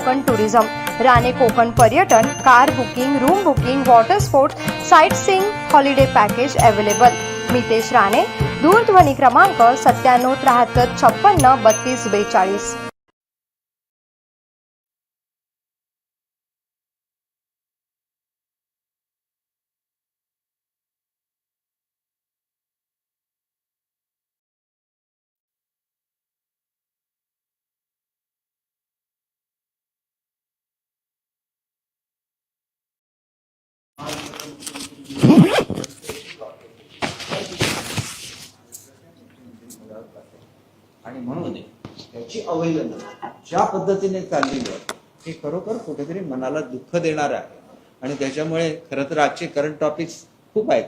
Konkan tourism Rane Konkan पर्यटन car booking room booking water sports sightseeing holiday package available. Mitesh Rane दूरध्वनी क्रमांक सत्त्याण्णव त्र्याहत्तर छप्पन्न बत्तीस बेचाळीस आणि म्हणून त्याची अवहेलना. ज्या पद्धतीने चाललेली आहे हे खरोखर कुठेतरी मनाला दुःख देणार आहे. आणि त्याच्यामुळे खरं तर आजचे करंट टॉपिक्स खूप आहेत.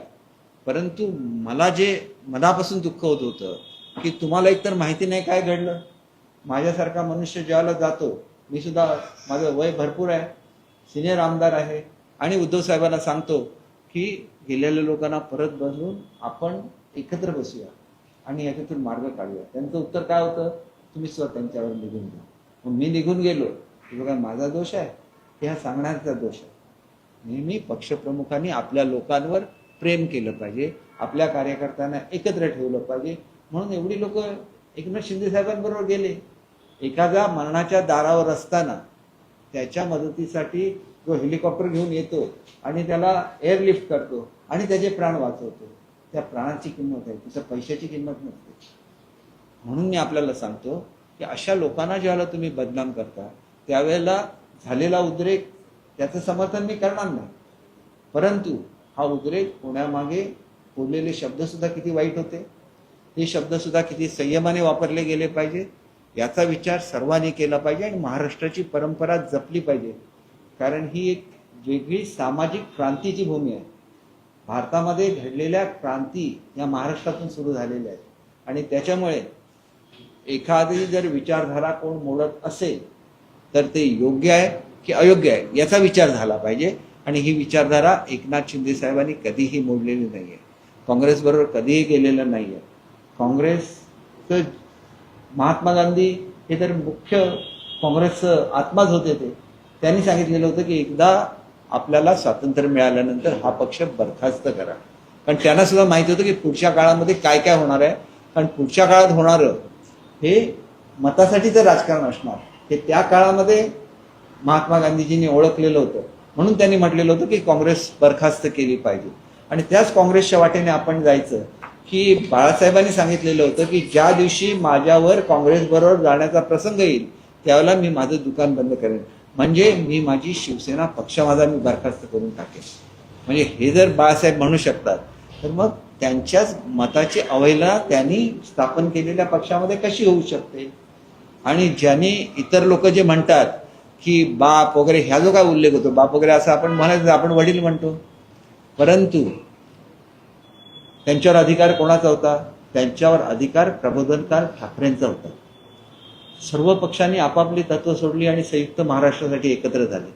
परंतु मला जे मनापासून दुःख होत होतं की तुम्हाला एकतर माहिती नाही काय घडलं? माझ्यासारखा मनुष्य ज्याला जातो मी सुद्धा माझं वय भरपूर आहे सिनियर आमदार आहे आणि उद्धव साहेबांना सांगतो की गेलेल्या लोकांना परत बसून आपण एकत्र बसूया आणि याच्यातून मार्ग काढूया. त्यांचं उत्तर काय होतं? तुम्ही स्वतः त्यांच्यावर निघून जा. मग मी निघून गेलो की बघा माझा दोष आहे की हा सांगण्याचा दोष आहे. नेहमी पक्षप्रमुखांनी आपल्या लोकांवर प्रेम केलं पाहिजे आपल्या कार्यकर्त्यांना एकत्र ठेवलं पाहिजे. म्हणून एवढी लोक एकनाथ शिंदे साहेबांबरोबर गेले. एखाद्या मरणाच्या दारावर असताना त्याच्या मदतीसाठी जो हेलिकॉप्टर घेऊन येतो आणि त्याला एअरलिफ्ट करतो आणि त्याचे प्राण वाचवतो. त्या प्राणाची किंमत आहे तिच्या पैशाची किंमत नसते. म्हणून मी आपल्याला सांगतो की अशा लोकांना ज्यावेळेला तुम्ही बदनाम करता त्यावेळेला झालेला उद्रेक त्याचं समर्थन मी करणार नाही. परंतु हा उद्रेक होण्यामागे बोललेले शब्दसुद्धा किती वाईट होते. हे शब्दसुद्धा किती संयमाने वापरले गेले पाहिजे याचा विचार सर्वांनी केला पाहिजे आणि महाराष्ट्राची परंपरा जपली पाहिजे. कारण ही एक वेगळी सामाजिक क्रांतीची भूमी आहे. भारतामध्ये घडलेल्या क्रांती या महाराष्ट्रातून सुरू झालेल्या आहेत. आणि त्याच्यामुळे एखादी जर विचारधारा कोण मोडत असेल तर ते योग्य आहे की अयोग्य आहे याचा विचार झाला पाहिजे. आणि ही विचारधारा एकनाथ शिंदे साहेबांनी कधीही मोडलेली नाही आहे काँग्रेसबरोबर कधीही गेलेलं नाही आहे काँग्रेसचं महात्मा गांधी हे तर मुख्य काँग्रेसचं आत्माच होते ते. त्यांनी सांगितलेलं होतं की एकदा आपल्याला स्वातंत्र्य मिळाल्यानंतर हा पक्ष बरखास्त करा. कारण त्यांना सुद्धा माहिती होतं की पुढच्या काळामध्ये काय काय होणार आहे. कारण पुढच्या काळात होणारं हे मतासाठीचं राजकारण असणार. हे त्या काळामध्ये महात्मा गांधीजींनी ओळखलेलं होतं. म्हणून त्यांनी म्हटलेलं होतं की काँग्रेस बरखास्त केली पाहिजे. आणि त्याच काँग्रेसच्या वाटेने आपण जायचं. की बाळासाहेबांनी सांगितलेलं होतं की ज्या दिवशी माझ्यावर काँग्रेस बरोबर जाण्याचा प्रसंग येईल त्यावेळेला मी माझं दुकान बंद करेन. म्हणजे मी माझी शिवसेना पक्ष माझा मी बरखास्त करून टाकेन. म्हणजे हे जर बाळासाहेब म्हणू शकतात तर मग त्यांच्याच मताची अवहेलना त्यांनी स्थापन केलेल्या पक्षामध्ये कशी होऊ शकते? आणि ज्यांनी इतर लोक जे म्हणतात की बाप वगैरे ह्या जो काय उल्लेख होतो बाप वगैरे असं आपण म्हणायचं आपण वडील म्हणतो. परंतु त्यांच्यावर अधिकार कोणाचा होता? त्यांच्यावर अधिकार प्रबोधनकार ठाकरेंचा होता. सर्व पक्षांनी आपापली तत्व सोडली आणि संयुक्त महाराष्ट्रासाठी एकत्र झाले.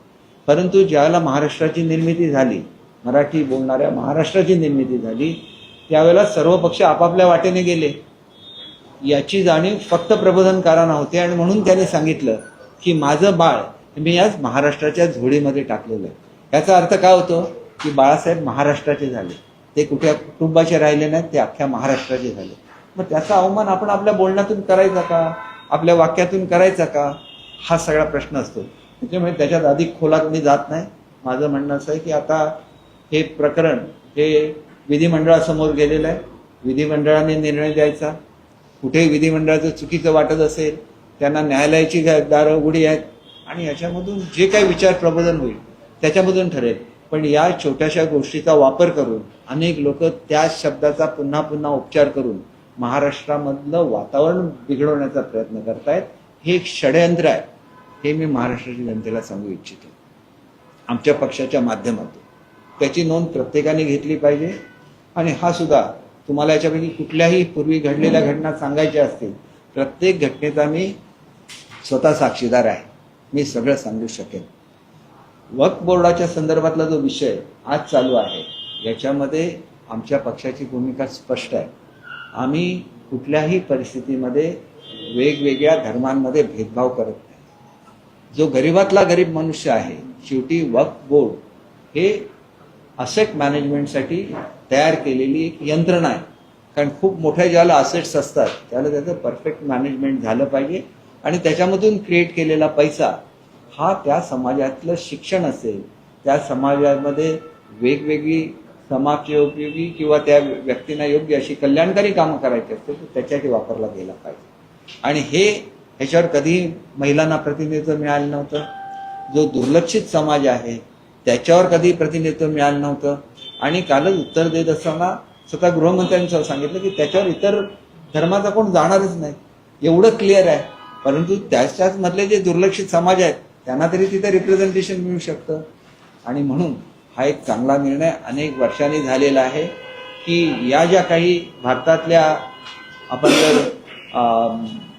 परंतु ज्यावेळेला महाराष्ट्राची निर्मिती झाली मराठी बोलणाऱ्या महाराष्ट्राची निर्मिती झाली. त्यावेळेला सर्व पक्ष आपापल्या वाटेने गेले. याची जाणीव फक्त प्रबोधनकारांना होते आणि म्हणून त्याने सांगितलं की माझं बाळ मी आज महाराष्ट्राच्या झोडीमध्ये टाकलेलं आहे. याचा अर्थ काय होतो की बाळासाहेब महाराष्ट्राचे झाले. ते कुठल्या कुटुंबाचे राहिले नाहीत ते अख्ख्या महाराष्ट्राचे झाले. मग त्याचा अवमान आपण आपल्या बोलण्यातून करायचा का? आपल्या वाक्यातून करायचा का? हा सगळा प्रश्न असतो. त्याच्यामुळे त्याच्यात अधिक खोलात मी जात नाही. माझं म्हणणं असं आहे की आता हे प्रकरण हे विधिमंडळासमोर गेलेलं आहे. विधिमंडळाने निर्णय द्यायचा कुठेही विधिमंडळाचं चुकीचं वाटत असेल त्यांना न्यायालयाची दारं उघडी आहेत. आणि याच्यामधून जे काही विचार प्रबोधन होईल त्याच्यामधून ठरेल. पण या छोट्याशा गोष्टीचा वापर करून अनेक लोक त्याच शब्दाचा पुन्हा पुन्हा उपचार करून महाराष्ट्रामधलं वातावरण बिघडवण्याचा प्रयत्न करतायत. हे एक षडयंत्र आहे. हे मी महाराष्ट्राच्या जनतेला सांगू इच्छितो. आमच्या पक्षाच्या माध्यमातून. त्याची नोंद प्रत्येकाने घेतली पाहिजे. आणि हा सुद्धा तुम्हाला याच्यापैकी कुठल्याही पूर्वी घडलेल्या घटना सांगायच्या असतील प्रत्येक घटनेचा मी स्वतः साक्षीदार आहे. मी सगळं सांगू शकेन. वक्फ बोर्डाच्या संदर्भातला जो विषय आज चालू आहे याच्यामध्ये आमच्या पक्षाची भूमिका स्पष्ट आहे. आम्ही कुठल्याही परिस्थितीमध्ये वेगवेगळ्या धर्मांमध्ये भेदभाव करत नाही. जो गरीबातला गरीब मनुष्य आहे शेवटी वक्फ बोर्ड हे असेट मॅनेजमेंटसाठी तयार केलेली एक यंत्रणा आहे. कारण खूप मोठ्या ज्याला असेट्स असतात त्याला त्याचं परफेक्ट मॅनेजमेंट झालं पाहिजे आणि त्याच्यामधून क्रिएट केलेला पैसा हा त्या समाजातलं शिक्षण असेल. त्या समाजामध्ये वेगवेगळी समाजोपयोगी किंवा त्या व्यक्तींना योग्य अशी कल्याणकारी कामं करायची असतील तर त्याच्यासाठी वापरला गेला पाहिजे. आणि हे ह्याच्यावर कधीही महिलांना प्रतिनिधित्व मिळालं नव्हतं. जो दुर्लक्षित समाज आहे त्याच्यावर कधी प्रतिनिधित्व मिळालं नव्हतं. आणि कालच उत्तर देत असताना स्वतः गृहमंत्र्यांनी सांगितलं की त्याच्यावर इतर धर्माचा कोण जाणारच नाही. एवढं क्लिअर आहे. परंतु त्याच्याच मधले जे दुर्लक्षित समाज आहेत त्यांना तरी तिथे रिप्रेझेंटेशन मिळू शकतं. आणि म्हणून हा एक चांगला निर्णय अनेक वर्षांनी झालेला आहे की या ज्या काही भारतातल्या आपण जर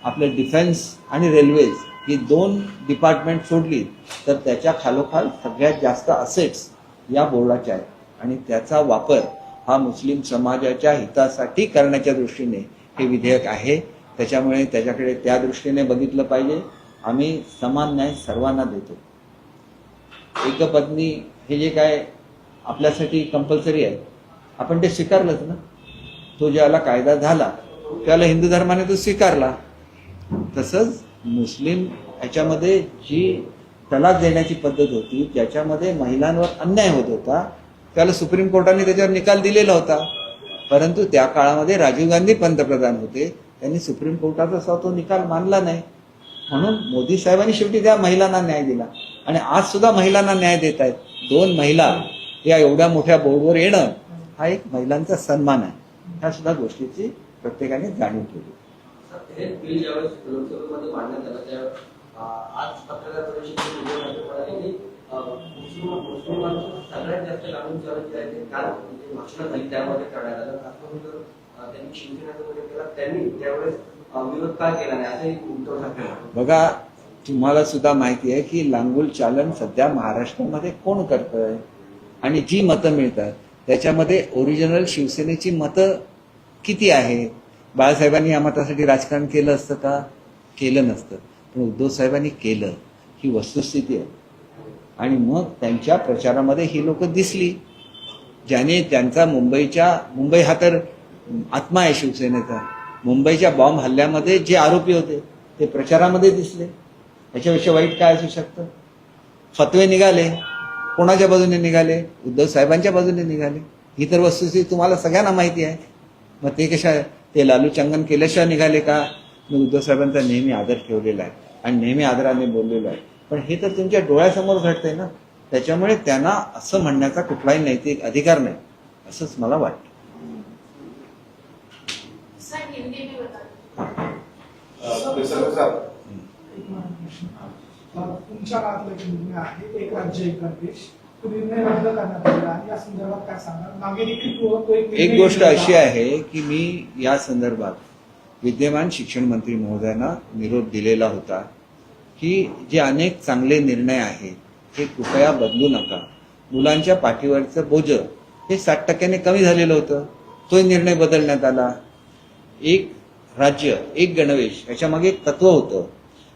आपले डिफेन्स आणि रेल्वेज ही दोन डिपार्टमेंट सोडली तर त्याच्या खालोखाल सगळ्यात जास्त असेट्स या बोर्डाच्या आहेत. आणि त्याचा वापर हा मुस्लिम समाजाच्या हितासाठी करण्याच्या दृष्टीने हे विधेयक आहे. त्याच्यामुळे त्याच्याकडे त्या दृष्टीने बघितलं पाहिजे. आम्ही समान न्याय सर्वांना देतो. एकपत्नी हे जे काय आपल्यासाठी कंपल्सरी आहे आपण ते स्वीकारलंच ना? तो ज्याला कायदा झाला त्याला हिंदू धर्माने तो स्वीकारला. तसंच मुस्लिम ह्याच्यामध्ये जी तलाक देण्याची पद्धत होती ज्याच्यामध्ये महिलांवर अन्याय होत होता. त्याला सुप्रीम कोर्टाने त्याच्यावर निकाल दिलेला होता. परंतु त्या काळामध्ये राजीव गांधी पंतप्रधान होते. त्यांनी सुप्रीम कोर्टाचा असा तो निकाल मानला नाही. म्हणून मोदी साहेबांनी शेवटी त्या महिलांना न्याय दिला. आणि आज सुद्धा महिलांना न्याय देत आहेत. दोन महिला या एवढ्या मोठ्या बोर्डवर येणं हा एक महिलांचा सन्मान आहे. ह्या सुद्धा गोष्टीची प्रत्येकाने जाणीव केली. हे बिल ज्यावेळेस लोकसभेमध्ये मांडण्यात आलं त्या आज पत्रकार परिषदेत मुस्लिमांचं सगळ्यात जास्त लागून चालत जे आहे ते काल म्हणजे घोषणा झाली त्यामध्ये करण्यात आलं. खासकरून जर त्यांनी शिवसेनेचा उल्लेख केला त्यांनी त्यावेळेस विरोध का केला नाही असंही उद्धव ठाकरे बघा तुम्हाला सुद्धा माहिती आहे की लांगुल चालन सध्या महाराष्ट्रामध्ये कोण करतंय? आणि जी मतं मिळतात त्याच्यामध्ये ओरिजिनल शिवसेनेची मतं किती आहेत? बाळासाहेबांनी या मतासाठी राजकारण केलं असतं का? केलं नसतं. पण उद्धव साहेबांनी केलं. ही वस्तुस्थिती आहे. आणि मग त्यांच्या प्रचारामध्ये ही लोक दिसली. ज्याने त्यांचा मुंबईच्या मुंबई हा तर आत्मा आहे शिवसेनेचा. मुंबईच्या बॉम्ब हल्ल्यामध्ये जे आरोपी होते ते प्रचारामध्ये दिसले. याच्यापेक्षा वाईट काय असू शकतं? फतवे निघाले. कोणाच्या बाजूने निघाले? उद्धव साहेबांच्या बाजूने निघाले. ही तर वस्तुस्थिती तुम्हाला सगळ्यांना माहिती आहे. मग ते कशा ते लालू चंगन केल्याशिवाय निघाले का? मी उद्धव साहेबांचा नेहमी आदर ठेवलेला आहे आणि नेहमी आदराने बोललेलो आहे. पण हे तर तुमच्या डोळ्यासमोर घडतंय ना? त्याच्यामुळे त्यांना असं म्हणण्याचा कुठलाही नैतिक अधिकार नाही असंच मला वाटतं. सर हिंदी में बता निसर्ग साहेब. तुमच्या एक राज्य एक एक गोष्ट अशी. आहे की मी या संदर्भात विद्यमान शिक्षण मंत्री महोदयांना निरोप दिलेला होता की जे अनेक चांगले निर्णय आहेत हे कृपया बदलू नका. मुलांच्या पाठीवरचं बोज हे साठ टक्क्याने कमी झालेलं होतं. तो निर्णय बदलण्यात आला. एक राज्य एक गणवेश याच्यामागे एक तत्व होतं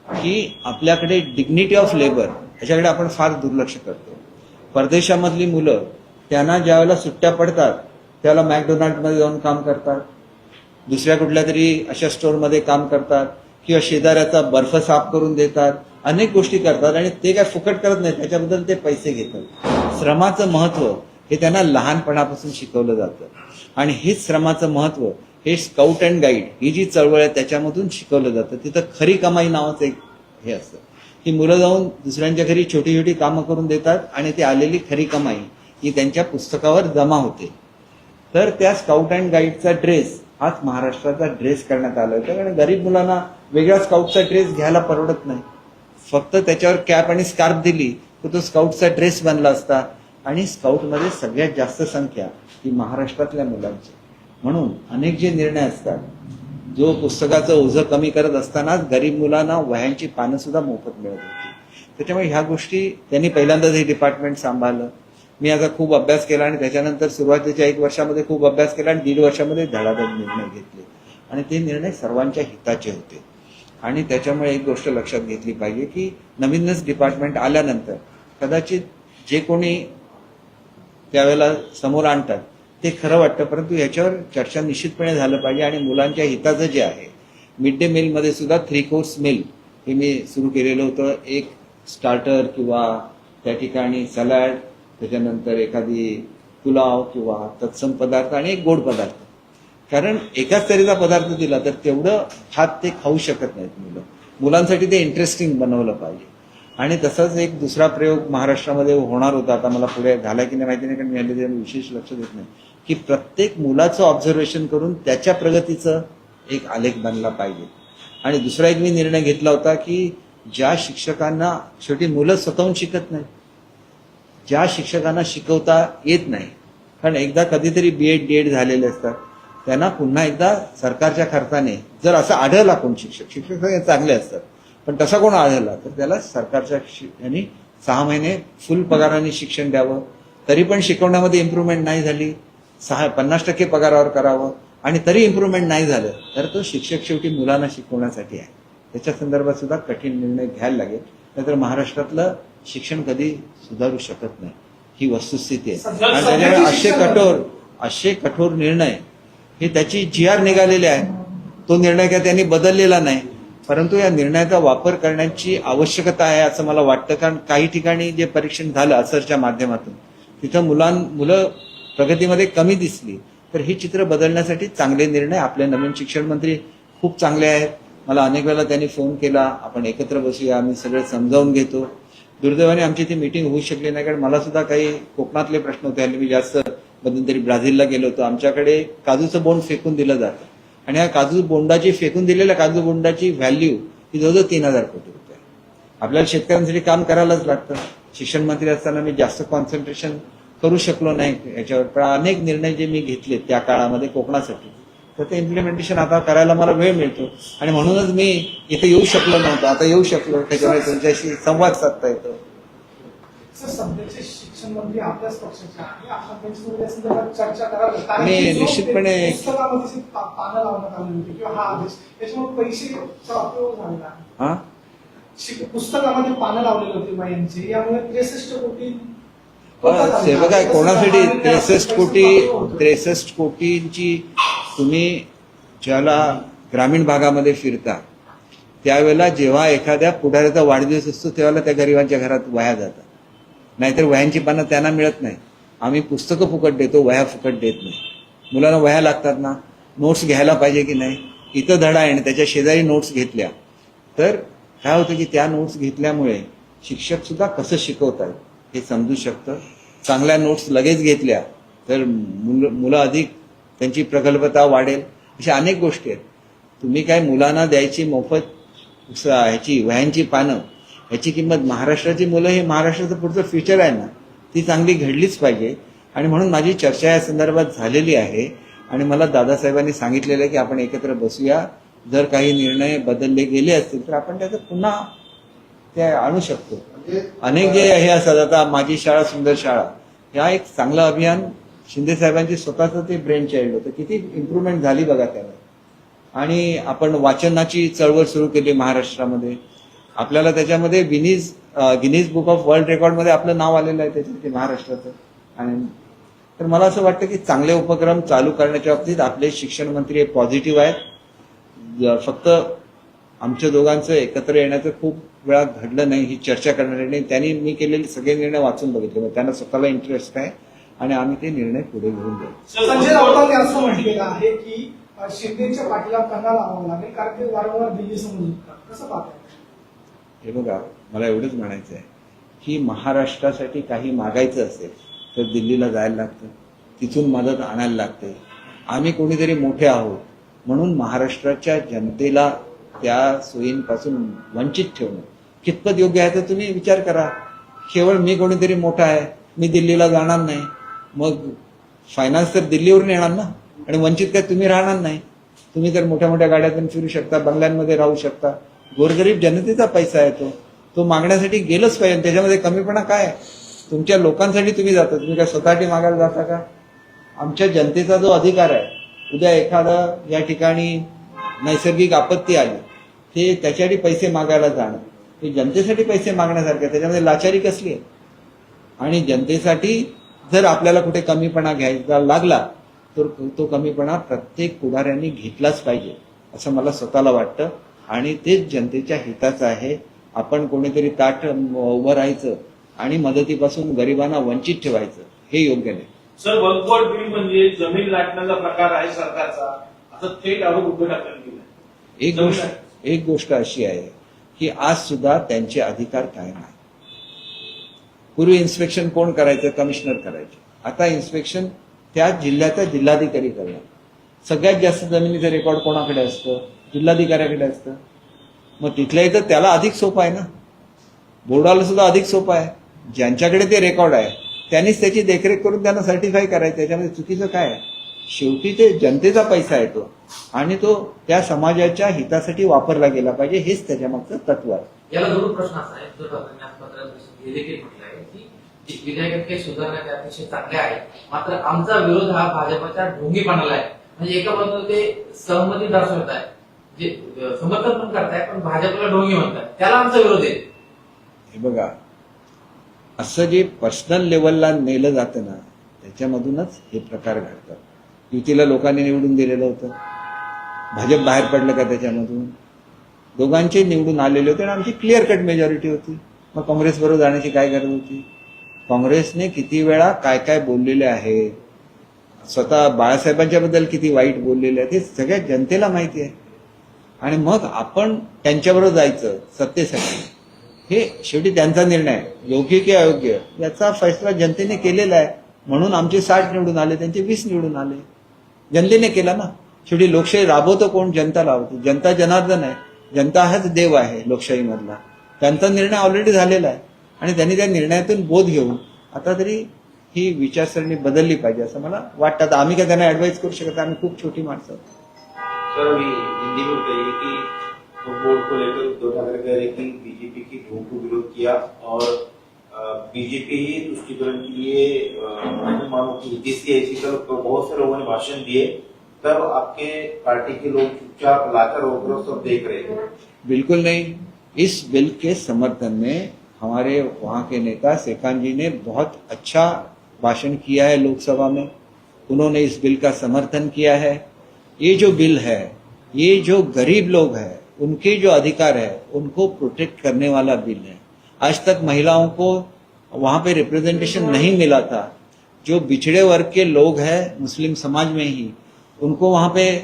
की आपल्याकडे डिग्निटी ऑफ लेबर ह्याच्याकडे आपण फार दुर्लक्ष करतो. परदेशामधली मुलं त्यांना ज्यावेळेला सुट्ट्या पडतात त्याला मॅकडोनाल्डमध्ये जाऊन काम करतात. दुसऱ्या कुठल्या तरी अशा स्टोअरमध्ये काम करतात किंवा शेजाऱ्याचा बर्फ साफ करून देतात अनेक गोष्टी करतात आणि ते काय फुकट करत नाहीत त्याच्याबद्दल ते पैसे घेतात. श्रमाचं महत्त्व हे त्यांना लहानपणापासून शिकवलं जातं. आणि हेच श्रमाचं महत्त्व हे स्काउट अँड गाईड ही जी चळवळ आहे त्याच्यामधून शिकवलं जातं. तिथं खरी कमाई नावाचं एक हे असतं. ही मुलं जाऊन दुसऱ्यांच्या घरी छोटी छोटी कामं करून देतात आणि ती आलेली खरी कमाई ही त्यांच्या पुस्तकावर जमा होते. तर त्या स्काउट अँड गाईडचा ड्रेस हाच महाराष्ट्राचा ड्रेस करण्यात आला होता कारण गरीब मुलांना वेगळा स्काउटचा ड्रेस घ्यायला परवडत नाही. फक्त त्याच्यावर कॅप आणि स्कार्फ दिली तर तो स्काउटचा ड्रेस बनला असता. आणि स्काउटमध्ये सगळ्यात जास्त संख्या ही महाराष्ट्रातल्या मुलांची. म्हणून अनेक जे निर्णय असतात जो पुस्तकाचं ओझं कमी करत असतानाच गरीब मुलांना वह्यांची पानं सुद्धा मोफत मिळत होती. त्याच्यामुळे ह्या गोष्टी त्यांनी पहिल्यांदाच हे डिपार्टमेंट सांभाळलं. मी याचा खूप अभ्यास केला आणि त्याच्यानंतर सुरुवातीच्या एक वर्षामध्ये खूप अभ्यास केला आणि दीड वर्षामध्ये धडाधड निर्णय घेतले. आणि ते निर्णय सर्वांच्या हिताचे होते. आणि त्याच्यामुळे एक गोष्ट लक्षात घेतली पाहिजे की नवीनच डिपार्टमेंट आल्यानंतर कदाचित जे कोणी त्यावेळेला समोर आणतात ते खरं वाटतं परंतु याच्यावर चर्चा निश्चितपणे झालं पाहिजे आणि मुलांच्या हिताचं जे आहे मिड डे मीलमध्ये सुद्धा थ्री कोर्स मील हे मी सुरू केलेलं होतं. एक स्टार्टर किंवा त्या ठिकाणी सलाड त्याच्यानंतर एखादी पुलाव किंवा तत्सम पदार्थ आणि एक गोड पदार्थ. कारण एकाच तऱ्हेचा पदार्थ दिला तर तेवढं भात ते खाऊ शकत नाहीत मुलं. मुलांसाठी ते इंटरेस्टिंग बनवलं पाहिजे. आणि तसाच एक दुसरा प्रयोग महाराष्ट्रामध्ये होणार होता. आता मला पुढे झाला की नाही माहिती नाही कारण मी विशेष लक्ष देत नाही. की प्रत्येक मुलाचं ऑब्झर्वेशन करून त्याच्या प्रगतीचं एक आलेख बनला पाहिजे. आणि दुसरा एक मी निर्णय घेतला होता की ज्या शिक्षकांना शेवटी मुलं स्वतःहून शिकत नाही ज्या शिक्षकांना शिकवता येत नाही कारण एकदा कधीतरी बी एड डी एड झालेले असतात त्यांना पुन्हा एकदा सरकारच्या खर्चाने जर असं आढळला कोण शिक्षक शिक्षक सगळे चांगले असतात पण तसा कोण आढळला तर त्याला सरकारच्या शि- यांनी सहा महिने फुल पगाराने शिक्षण द्यावं तरी पण शिकवण्यामध्ये इम्प्रूव्हमेंट नाही झाली. सहा पन्नास टक्के पगारावर करावं आणि तरी इम्प्रूव्हमेंट नाही झालं तर तो शिक्षक शेवटी मुलांना शिकवण्यासाठी आहे. त्याच्या संदर्भात सुद्धा कठीण निर्णय घ्यायला लागेल. नाहीतर महाराष्ट्रातलं शिक्षण कधी सुधारू शकत नाही. ही वस्तुस्थिती आहे. आणि त्याच्यामुळे असे कठोर असे कठोर निर्णय हे त्याची जी आर निघालेले आहे. तो निर्णय काय त्यांनी बदललेला नाही. परंतु या निर्णयाचा वापर करण्याची आवश्यकता आहे असं मला वाटतं. कारण काही ठिकाणी जे परीक्षण झालं असरच्या माध्यमातून तिथं मुलां मुलं प्रगतीमध्ये कमी दिसली तर हे चित्र बदलण्यासाठी चांगले निर्णय आपले नवीन शिक्षण मंत्री खूप चांगले आहेत. मला अनेक वेळेला त्यांनी फोन केला. आपण एकत्र बसूया आम्ही सगळं समजावून घेतो. दुर्दैवाने आमची ती मीटिंग होऊ शकली नाही कारण मला सुद्धा काही कोकणातले प्रश्न होते आणि मी जास्त मध्यंतरी ब्राझीलला गेलो होतो. आमच्याकडे काजूचं बोंड फेकून दिलं जातं. आणि या काजू बोंडाची फेकून दिलेल्या काजू बोंडाची व्हॅल्यू ही जवळजवळ तीन हजार कोटी रुपये. आपल्याला शेतकऱ्यांसाठी काम करायलाच लागतं. शिक्षण मंत्री असताना मी जास्त कॉन्सन्ट्रेशन करू शकलो नाही याच्यावर. पण अनेक निर्णय जे मी घेतले त्या काळामध्ये कोकणासाठी तर ते इम्प्लिमेंटेशन आता करायला मला वेळ मिळतो. आणि म्हणूनच मी इथे येऊ शकलो नव्हतो आता येऊ शकलो. त्याच्यामुळे तुमच्याशी संवाद साधता येतो. मी निश्चितपणे- पुस्तकामध्ये पानं पुस्तकामध्ये लावलेली होती बायांची यामुळे त्रेसष्ट कोटी ते बघा कोणासाठी? त्रेसष्ट कोटी त्रेसष्ट कोटींची तुम्ही ज्याला ग्रामीण भागामध्ये फिरता त्यावेळेला जेव्हा एखाद्या पुढाऱ्याचा वाढदिवस असतो तेव्हा त्या गरिबांच्या घरात वह्या जातात. नाहीतर वह्यांची पानं त्यांना मिळत नाही. आम्ही पुस्तकं फुकट देतो वह्या फुकट देत नाही. मुलांना वह्या लागतात ना? नोट्स घ्यायला पाहिजे की नाही? इथं धडा आहे आणि त्याच्या शेजारी नोट्स घेतल्या. तर काय होतं की त्या नोट्स घेतल्यामुळे शिक्षक सुद्धा कसं आहेत हे समजू शकतं. चांगल्या नोट्स लगेच घेतल्या तर मुलं मुलं अधिक त्यांची प्रगल्भता वाढेल. अशा अनेक गोष्टी आहेत. तुम्ही काय मुलांना द्यायची मोफत स- ह्याची वह्यांची पानं ह्याची किंमत महाराष्ट्राची मुलं हे महाराष्ट्राचं पुढचं फ्युचर आहे ना. ती चांगली घडलीच पाहिजे. आणि म्हणून माझी चर्चा या संदर्भात झालेली आहे. आणि मला दादासाहेबांनी सांगितलेलं आहे की आपण एकत्र बसूया. जर काही निर्णय बदलले गेले असतील तर आपण त्याचं पुन्हा ते आणू शकतो. अनेक जे हे असतात आता माझी शाळा सुंदर शाळा ह्या एक चांगलं अभियान शिंदे साहेबांची स्वतःचं ते ब्रेन चाइल्ड होतं. किती इम्प्रुव्हमेंट झाली बघा त्याला आणि आपण वाचनाची चळवळ सुरू केली महाराष्ट्रामध्ये. आपल्याला त्याच्यामध्ये विनीज गिनीज बुक ऑफ वर्ल्ड रेकॉर्डमध्ये आपलं नाव आलेलं आहे त्याच्यात ते महाराष्ट्राचं. आणि तर मला असं वाटतं की चांगले उपक्रम चालू करण्याच्या बाबतीत आपले शिक्षण मंत्री हे पॉझिटिव्ह आहेत. फक्त आमच्या दोघांचं एकत्र येण्याचं खूप वेळा घडलं नाही ही चर्चा करणारी नाही. त्यांनी मी केलेले सगळे निर्णय वाचून बघितले. मग त्यांना स्वतःला इंटरेस्ट आहे आणि आम्ही ते निर्णय पुढे घेऊन जाऊ. संजय राऊतांनी असं म्हटलेलं आहे की शिंदेच्या पाठीला कणा लावावं लागेल कारण ते वारंवार दिल्ली समोर झुकतात कसं पाहताय? हे बघा मला एवढंच म्हणायचं आहे की महाराष्ट्रासाठी काही मागायचं असेल तर दिल्लीला जायला लागतं. तिथून मदत आणायला लागते. आम्ही कोणीतरी मोठे आहोत म्हणून महाराष्ट्राच्या जनतेला त्या सोयींपासून वंचित ठेवणं. कितपत योग्य आहे तर तुम्ही विचार करा. केवळ मी कोणीतरी मोठा आहे मी दिल्लीला जाणार नाही मग फायनान्स तर दिल्लीवरून येणार ना? आणि वंचित काय तुम्ही राहणार नाही? तुम्ही तर मोठ्या मोठ्या गाड्यातून फिरू शकता बंगल्यांमध्ये राहू शकता. गोरगरीब जनतेचा पैसा आहे तो. तो मागण्यासाठी गेलंच पाहिजे. त्याच्यामध्ये कमीपणा काय? आहे? तुमच्या लोकांसाठी तुम्ही जाता. तुम्ही काय स्वतःसाठी मागायला जाता का? आमच्या जनतेचा जो अधिकार आहे उद्या एखादा या ठिकाणी नैसर्गिक आपत्ती आली. ते त्याच्यासाठी पैसे मागायला जाणं. ते जनतेसाठी पैसे मागण्यासारखे. त्याच्यामध्ये लाचारी कसली आहे? आणि जनतेसाठी जर आपल्याला कुठे कमीपणा घ्यायचा लागला तर तो कमीपणा प्रत्येक पुढाऱ्यांनी घेतलाच पाहिजे असं मला स्वतःला वाटतं. आणि तेच जनतेच्या हिताचं आहे. आपण कोणीतरी ताट उभं राहायचं आणि मदतीपासून गरिबांना वंचित ठेवायचं हे योग्य नाही. सर वक्फ बिल म्हणजे जमीन लाटण्याचा प्रकार आहे सरकारचा. असं थेट आरोप उद्धव ठाकरे केला एक गोष्ट एक गोष्ट अशी आहे की आज सुद्धा त्यांचे अधिकार कायम आहे पूर्वी इन्स्पेक्शन कोण करायचं? कमिशनर करायचे. आता इन्स्पेक्शन त्या जिल्ह्याचा जिल्हाधिकारी करणार. सगळ्यात जास्त जमिनीचं रेकॉर्ड कोणाकडे असतं? जिल्हाधिकाऱ्याकडे असतं. मग तिथल्या इथं त्याला अधिक सोपं आहे ना? बोर्डाला सुद्धा अधिक सोपं आहे. ज्यांच्याकडे ते रेकॉर्ड आहे त्यांनीच त्याची देखरेख करून त्यांना सर्टिफाय करायचं. त्याच्यामध्ये चुकीचं काय आहे? शेवटी ते जनतेचा पैसा आहे तो. आणि तो त्या समाजाच्या हितासाठी वापरला गेला पाहिजे हेच त्याच्या मागचं तत्व आहे. याला जोडून प्रश्न असा आहे जो ठाकरेंनी आज पत्रात हे देखील म्हटलं आहे की जे विधेयक काही सुधारणा त्या अतिशय चांगल्या आहेत मात्र आमचा विरोध हा भाजपच्या ढोंगीपणाला आहे. म्हणजे एका बाजूला ते सहमती दर्शवत आहे. जे अं, समर्थन पण करताय पण भाजपला ढोंगी म्हणतात. त्याला आमचा विरोध आहे. हे बघा असं जे पर्सनल लेवलला नेलं जातं ना त्याच्यामधूनच हे प्रकार घडतात. युतीला लोकांनी निवडून दिलेलं होतं. भाजप बाहेर पडलं का त्याच्यामधून? दोघांचे निवडून आलेले होते आणि आमची क्लिअर कट मेजॉरिटी होती. मग काँग्रेसबरोबर जाण्याची काय गरज होती? काँग्रेसने किती वेळा काय काय बोललेले आहे? स्वतः बाळासाहेबांच्या बद्दल किती वाईट बोललेले आहेत? हे सगळ्या जनतेला माहिती आहे. आणि मग आपण त्यांच्याबरोबर जायचं सत्तेसाठी. हे शेवटी त्यांचा निर्णय योग्य की अयोग्य? याचा फैसला जनतेने केलेला आहे. म्हणून आमचे साठ निवडून आले त्यांचे वीस निवडून आले. जनतेने केला ना. शेवटी लोकशाही राबवतो कोण? जनता लावतो जनता जनार्दन आहे. जनता हाच देव आहे लोकशाहीमधला. त्यांचा निर्णय ऑलरेडी झालेला आहे. आणि त्यांनी त्या निर्णयातून बोध घेऊन आता तरी ही विचारसरणी बदलली पाहिजे असं मला वाटतं. आता आम्ही काय त्यांना ऍडवाइस करू शकत आम्ही खूप छोटी माणसं सर अभी हिंदी में बताइए कि बोर्ड को लेकर उद्धव ठाकरे कह रहे कि बीजेपी की ढोंग को विरोध किया और बीजेपी ही तुष्टिकरण के लिए मानो कि जैसी ऐसी कल बहुत से लोगों ने भाषण दिए, तब आपके पार्टी के लोग चुपचाप लाकर रोक सब देख रहे थे। बिल्कुल नहीं। इस बिल के समर्थन में हमारे वहाँ के नेता सेखान जी ने बहुत अच्छा भाषण किया है लोकसभा में। उन्होंने इस बिल का समर्थन किया है। ये जो बिल है, ये जो गरीब लोग हैं, उनके जो अधिकार है, उनको प्रोटेक्ट करने वाला बिल है। आज तक महिलाओं को वहाँ पे रिप्रेजेंटेशन नहीं मिला था। जो बिछड़े वर्ग के लोग हैं, मुस्लिम समाज में ही, उनको वहाँ पे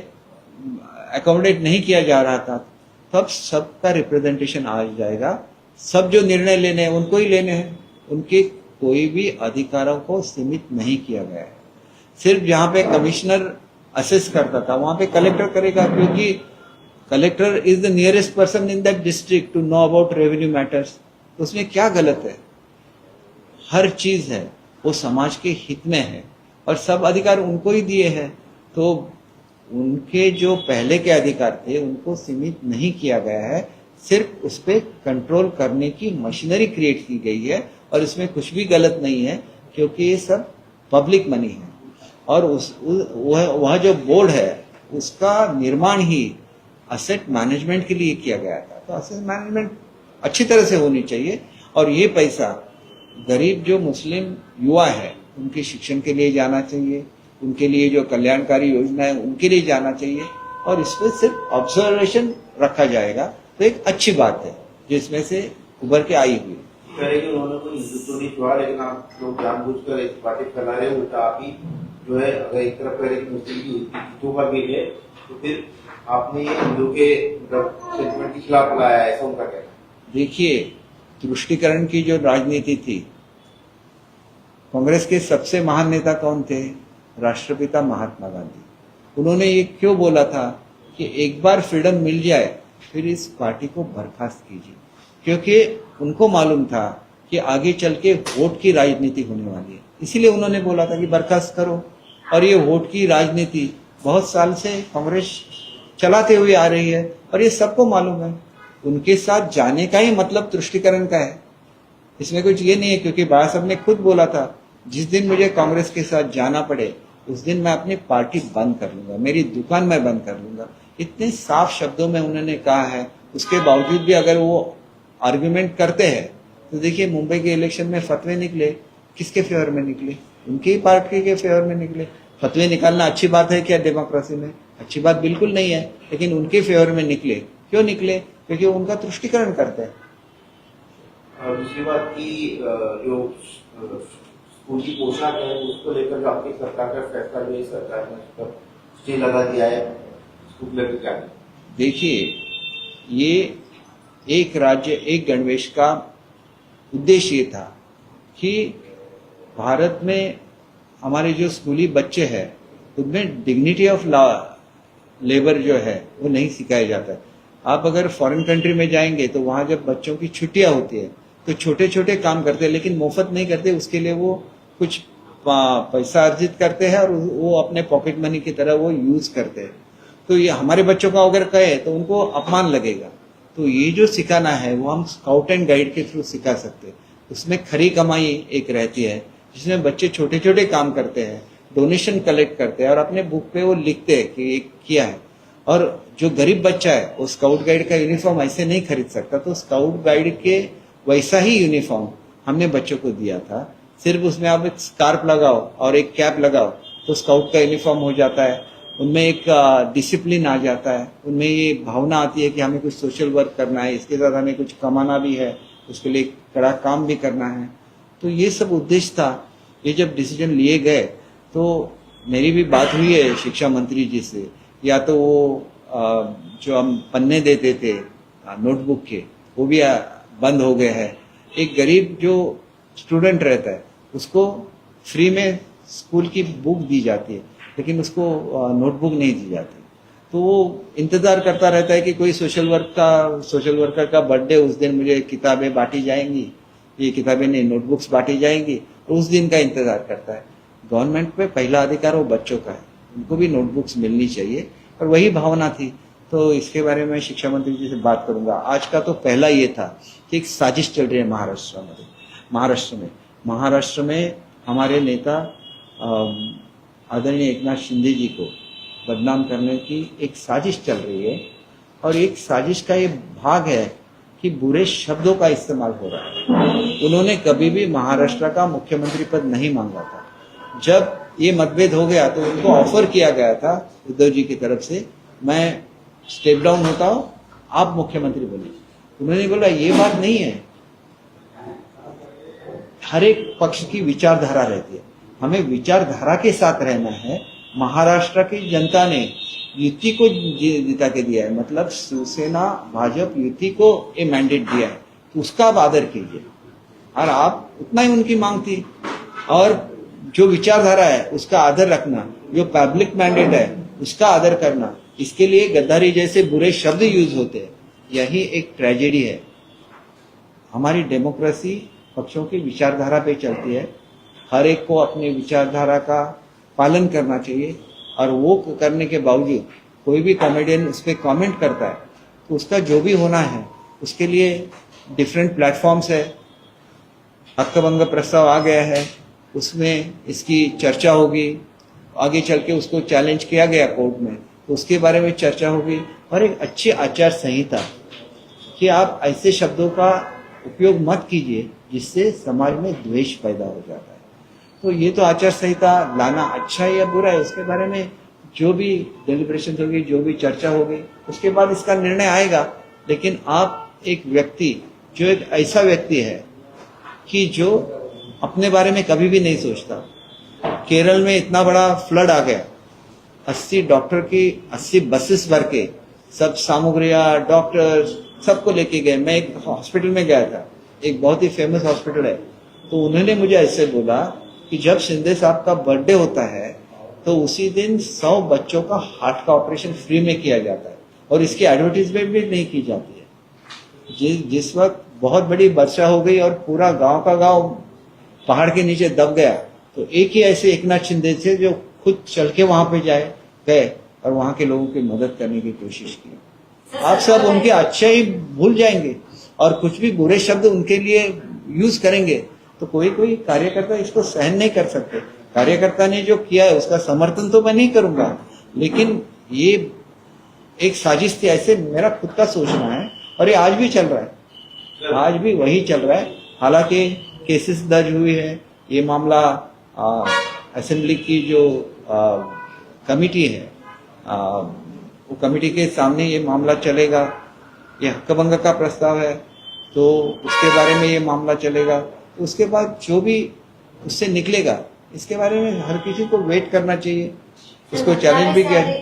अकोमोडेट नहीं किया जा रहा था। तब सबका रिप्रेजेंटेशन आ जाएगा। सब जो निर्णय लेने हैं, उनको ही लेने हैं। उनके कोई भी अधिकारों को सीमित नहीं किया गया है। सिर्फ़ जहाँ पे कमिश्नर असेस करता था, वहाँ पे कलेक्टर करेगा, क्योंकि collector is the nearest person in that district to know about revenue matters उसमें क्या गलत है? हर चीज़ है, वो समाज के हित में है। और सब अधिकार उनको ही दिए हैं। तो उनके जो पहले के अधिकार थे, उनको सीमित नहीं किया गया है। सिर्फ़ उस पर कंट्रोल करने की मशीनरी क्रिएट की गई है। और इसमें कुछ भी गलत नहीं है, क्योंकि ये सब पब्लिक मनी है। और उस वह वह जो बोर्ड है, उसका निर्माण ही असेट मैनेजमेंट के लिए किया गया था। तो असेट मैनेजमेंट अच्छी तरह से होनी चाहिए। और ये पैसा गरीब जो मुस्लिम युवा है, उनके शिक्षण के लिए जाना चाहिए, उनके लिए जो कल्याणकारी योजना है, उनके लिए जाना चाहिए। और इस पर सिर्फ़ ऑब्जर्वेशन रखा जाएगा तो एक अच्छी बात है, जिसमें से उभर के आई हुई। उन्होंने लेकिन आप लोग जानबूझकर फैला रहे तो हिंदू सेंटिमेंट के खिलाफ देखिए तुष्टिकरण की जो राजनीति थी, कांग्रेस के सबसे महान नेता कौन थे? राष्ट्रपिता महात्मा गांधी। उन्होंने ये क्यों बोला था कि एक बार फ्रीडम मिल जाए, फिर इस पार्टी को बर्खास्त कीजिए? क्योंकि उनको मालूम था कि आगे चल के वोट की राजनीति होने वाली है। इसीलिए उन्होंने बोला था कि बर्खास्त करो। और ये वोट की राजनीति बहुत साल से कांग्रेस चलाते हुए आ रही है और ये सबको मालूम है। उनके साथ जाने का ही मतलब तुष्टिकरण का है। इसमें कुछ ये नहीं है, क्योंकि बाबा साहब ने खुद बोला था, जिस दिन मुझे कांग्रेस के साथ जाना पड़े, उस दिन मैं अपनी पार्टी बंद कर लूँगा, मेरी दुकान मैं बंद कर लूँगा। इतने साफ़ शब्दों में उन्होंने कहा है। उसके बावजूद भी अगर वो आर्ग्यूमेंट करते हैं तो देखिए मुंबई के इलेक्शन में फतवे निकले। किसके फेवर में निकले? उनके ही पार्टी के फेवर में निकले। फतवे निकालना अच्छी बात है क्या डेमोक्रेसी में? अच्छी बात बिल्कुल नहीं है, लेकिन उनके फेवर में निकले। क्यों निकले? क्योंकि उनका तुष्टिकरण करते हैं। और दूसरी बात की जो स्कूल की पोशाक है उसको लेकर जो आपकी सरकार का फैसला जो सरकार ने उस पर स्टे लगा दिया है उसको लेकर क्या? देखिए ये एक राज्य एक गणवेश का उद्देश्य ये था कि भारत में हमारे जो स्कूली बच्चे हैं उनमें डिग्निटी ऑफ़ लेबर जो है वो नहीं सिखाया जाता है आप अगर फॉरेन कंट्री में जाएँगे तो वहाँ जब बच्चों की छुट्टियाँ होती है तो छोटे छोटे काम करते हैं, लेकिन मुफ़्त नहीं करते, उसके लिए वो कुछ पैसा अर्जित करते हैं और वो अपने पॉकेट मनी की तरह वो यूज़ करते हैं। तो ये हमारे बच्चों का अगर कहे तो उनको अपमान लगेगा। तो ये जो सिखाना है, वो हम स्काउट एंड गाइड के थ्रू सिखा सकते हैं। उसमें खरी कमाई एक रहती है, जिसमें बच्चे छोटे छोटे काम करते हैं डोनेशन कलेक्ट करते हैं और अपने बुक पे वो लिखते हैं कि ये किया है। और जो गरीब बच्चा है, वो स्काउट गाइड का यूनिफॉर्म ऐसे नहीं खरीद सकता तो स्काउट गाइड के वैसा ही यूनिफॉर्म हमने बच्चों को दिया था। सिर्फ़ उसमें आप एक स्कार्फ लगाओ और एक कैप लगाओ तो स्काउट का यूनिफॉर्म हो जाता है। उनमें एक डिसिप्लिन आ जाता है। उनमें ये भावना आती है कि हमें कुछ सोशल वर्क करना है, इसके साथ हमें कुछ कमाना भी है, उसके लिए कड़ा काम भी करना है। तो ये सब उद्देश्य था। ये जब डिसीज़न लिए गए तो मेरी भी बात हुई है शिक्षा मंत्री जी से। या तो वो जो हम पन्ने देते थे नोटबुक के, वो भी बंद हो गए हैं। एक गरीब जो स्टूडेंट रहता है, उसको फ्री में स्कूल की बुक दी जाती है, लेकिन उसको नोटबुक नहीं दी जाती। तो वो इंतज़ार करता रहता है कि कोई सोशल वर्क का सोशल वर्कर का बर्थडे उस दिन मुझे किताबें बांटी जाएँगी। ये किताबें नहीं नोटबुक्स बांटी जाएँगी। तो उस दिन का इंतज़ार करता है। गवर्नमेंट पे पहला अधिकार वो बच्चों का है। उनको भी नोटबुक्स मिलनी चाहिए। और वही भावना थी। तो इसके बारे में शिक्षा मंत्री जी से बात करूँगा। आज का तो पहला ये था कि एक साजिश चल रही है महाराष्ट्र में। महाराष्ट्र में। महाराष्ट्र में हमारे नेता आदरणीय एकनाथ शिंदे जी को बदनाम करने की एक साजिश चल रही है और एक साजिश का ये भाग है कि बुरे शब्दों का इस्तेमाल हो रहा है। उन्होंने कभी भी महाराष्ट्र का मुख्यमंत्री पद नहीं मांगा था। जब ये मतभेद हो गया तो उनको ऑफ़र किया गया था उद्धव जी की तरफ़ से। मैं स्टेप डाउन होता हूँ, आप मुख्यमंत्री बने। उन्होंने बोला, ये बात नहीं है। हर एक पक्ष की विचारधारा रहती है। हमें विचारधारा के साथ रहना है। महाराष्ट्र की जनता ने युति को जिता के दिया है। मतलब शिवसेना, भाजपा युति को ये मैंडेट दिया है। तो उसका आप आदर कीजिए। और आप उतना ही उनकी मांग थी। और जो विचारधारा है, उसका आदर रखना, जो पब्लिक मैंडेट है, उसका आदर करना, इसके लिए गद्दारी जैसे बुरे शब्द यूज़ होते हैं। यही एक ट्रेजेडी है। हमारी डेमोक्रेसी पक्षों की विचारधारा पे चलती है। हर एक को अपनी विचारधारा का पालन करना चाहिए। और वो करने के बावजूद कोई भी कॉमेडियन उस पर कॉमेंट करता है तो उसका जो भी होना है, उसके लिए डिफरेंट प्लेटफॉर्म्स है। हक्कभंग प्रस्ताव आ गया है। उसमें इसकी चर्चा होगी। आगे चल के उसको चैलेंज किया गया कोर्ट में तो उसके बारे में चर्चा होगी और एक अच्छी आचार संहिता कि आप ऐसे शब्दों का उपयोग मत कीजिए जिससे समाज में द्वेष पैदा हो जाता है। तो ये तो आचार संहिता लाना अच्छा है या बुरा है, उसके बारे में जो भी डेलिब्रेशन होगी, जो भी चर्चा होगी, उसके बाद इसका निर्णय आएगा। लेकिन आप एक व्यक्ति, जो एक ऐसा व्यक्ति है कि जो अपने बारे में कभी भी नहीं सोचता। केरल में इतना बड़ा फ्लड आ गया। अस्सी डॉक्टर की, अस्सी बसेस भर के सब सामग्रियाँ, डॉक्टर, सबको लेके गए। मैं एक हॉस्पिटल में गया था। एक बहुत ही फ़ेमस हॉस्पिटल है। तो उन्होंने मुझे ऐसे बोला कि जब शिंदे साहब का बर्थडे होता है तो उसी दिन सौ बच्चों का हार्ट का ऑपरेशन फ्री में किया जाता है और इसकी एडवर्टीजमेंट भी नहीं की जाती है। जिस जिस वक्त बहुत बड़ी वर्षा हो गई और पूरा गाँव का गाँव पहाड़ के नीचे दब गया तो एक ही ऐसे एक नाथ शिंदे थे जो खुद चल के वहाँ पे जाए गए और वहाँ के लोगों की मदद करने की कोशिश की। आप सब उनके अच्छे ही भूल जाएँगे और कुछ भी बुरे शब्द उनके लिए यूज़ करेंगे तो कोई कोई कार्यकर्ता इसको सहन नहीं कर सकते। कार्यकर्ता ने जो किया है उसका समर्थन तो मैं नहीं करूँगा लेकिन ये एक साजिश थी ऐसे मेरा खुद का सोचना है और ये आज भी चल रहा है। आज भी वही चल रहा है। हालाँकि केसेस दर्ज हुई है। ये मामला असेंबली की जो कमिटी है आ, वो कमिटी के सामने ये मामला चलेगा। ये हक्कभंग का प्रस्ताव है तो उसके बारे में ये मामला चलेगा। तो उसके बाद जो भी उससे निकलेगा इसके बारे में हर किसी को वेट करना चाहिए। उसको चैलेंज भी किया। है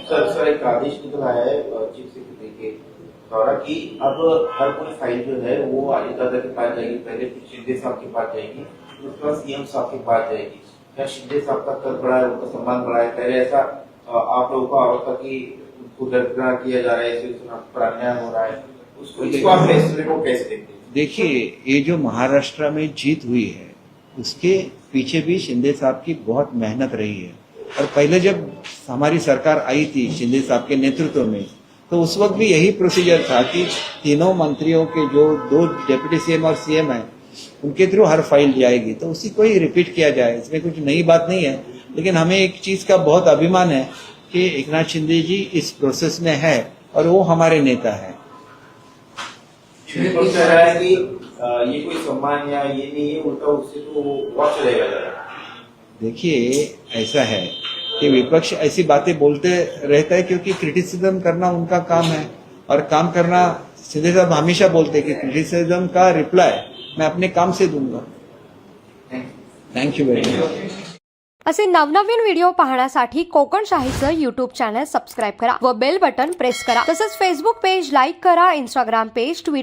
सेक्रेटरी के अब हर कोई फ़ाइल जो है वो अजित दादा के पास जाएगी पहले फिर शिंदे साहब के पास जाएगी फिर उसके बाद सीएम साहब के पास जाएगी। क्या शिंदे साहब का कद बढ़ा है उनका सम्मान बढ़ा है पहले ऐसा आप लोगों को आरोप था कि उनको दरकिनार किया जा रहा है सिलसिला पर अन्याय हो रहा है। उसको इसको आप फैसले को कैसे देखते हैं? देखिए ये जो महाराष्ट्र में जीत हुई है उसके पीछे भी शिंदे साहब की बहुत मेहनत रही है। और पहले जब हमारी सरकार आई थी शिंदे साहब के नेतृत्व में तो उस वक्त भी यही प्रोसीजर था कि तीनों मंत्रियों के जो दो डेप्यूटी सीएम और सीएम है उनके थ्रू हर फ़ाइल जाएगी। तो उसी को ही रिपीट किया जाए। इसमें कुछ नई बात नहीं है लेकिन हमें एक चीज़ का बहुत अभिमान है कि एकनाथ शिंदे जी इस प्रोसेस में है और वो हमारे नेता है। है ये कोई सम्मान या ये नहीं है उल्टा उससे तो वॉच देखिए ऐसा है कि विपक्ष ऐसी बातें बोलते रहता है क्योंकि क्रिटिसिज्म करना उनका काम है। और काम करना सीधे साहब हमेशा बोलते हैं कि क्रिटिसिज्म का रिप्लाई मैं अपने काम से दूंगा। थैंक यू वेरी मच असे नवनवीन व्हिडिओ पाहण्यासाठी कोकण शाहीचं युट्यूब चॅनल सबस्क्राईब करा व बेल बटन प्रेस करा. तसंच फेसबुक पेज लाईक करा इंस्टाग्राम पेज ट्विटर